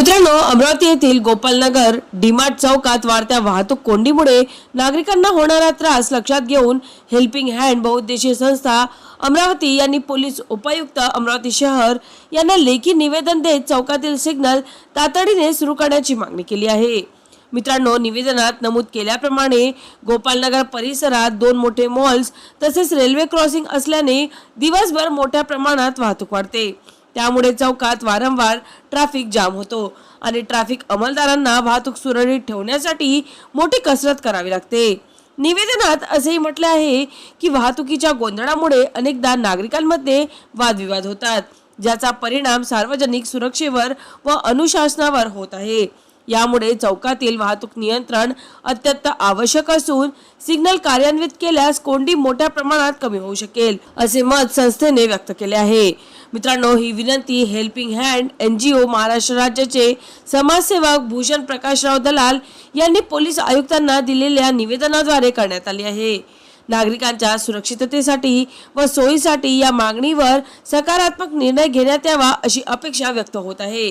मित्रांनो अमरावती येथील गोपालनगर डीमार्ट चौकात वाढत्या वाहतूक कोंडीमुळे नागरिकांना होणारा त्रास लक्षात घेऊन हेल्पिंग हँड बहुउद्देशीय संस्था अमरावती यांनी पोलीस उपायुक्त अमरावती शहर यांना लेखी निवेदन देत चौकातील सिग्नल तातडीने सुरू करण्याची मागणी केली आहे. मित्रांनो निवेदनात नमूद केल्याप्रमाणे गोपालनगर परिसरात दोन मोठे मॉल्स तसेच रेल्वे क्रॉसिंग असल्याने दिवसभर मोठ्या प्रमाणात वाहतूक वाढते. त्यामुळे चौकात वारंवार ट्रॅफिक जाम होतो आणि ट्रॅफिक अंमलदारांना वाहतूक सुरळीत ठेवण्यासाठी मोठी कसरत करावी लागते. निवेदनात असेही म्हटले आहे की वाहतुकीच्या गोंधळामुळे अनेकदा नागरिकांमध्ये वादविवाद होतात ज्याचा परिणाम सार्वजनिक सुरक्षेवर व अनुशासनावर होत आहे. यामुळे चौकातील वाहतूक नियंत्रण अत्यंत आवश्यक असून सिग्नल कार्यान्वित केल्यास कोंडी मोठ्या प्रमाणात कमी होऊ शकेल असे मत संस्थेने व्यक्त केले आहे. मित्रांनो ही विनंती helping hand N G O Maharashtra राज्याचे समाजसेवक भूषण प्रकाशराव दलाल यांनी पोलीस आयुक्तांना दिलेल्या निवेदनाद्वारे करण्यात आली आहे. नागरिकांच्या सुरक्षिततेसाठी व सोयीसाठी या मागणीवर सकारात्मक निर्णय घेण्यात यावा अशी अपेक्षा व्यक्त होत आहे.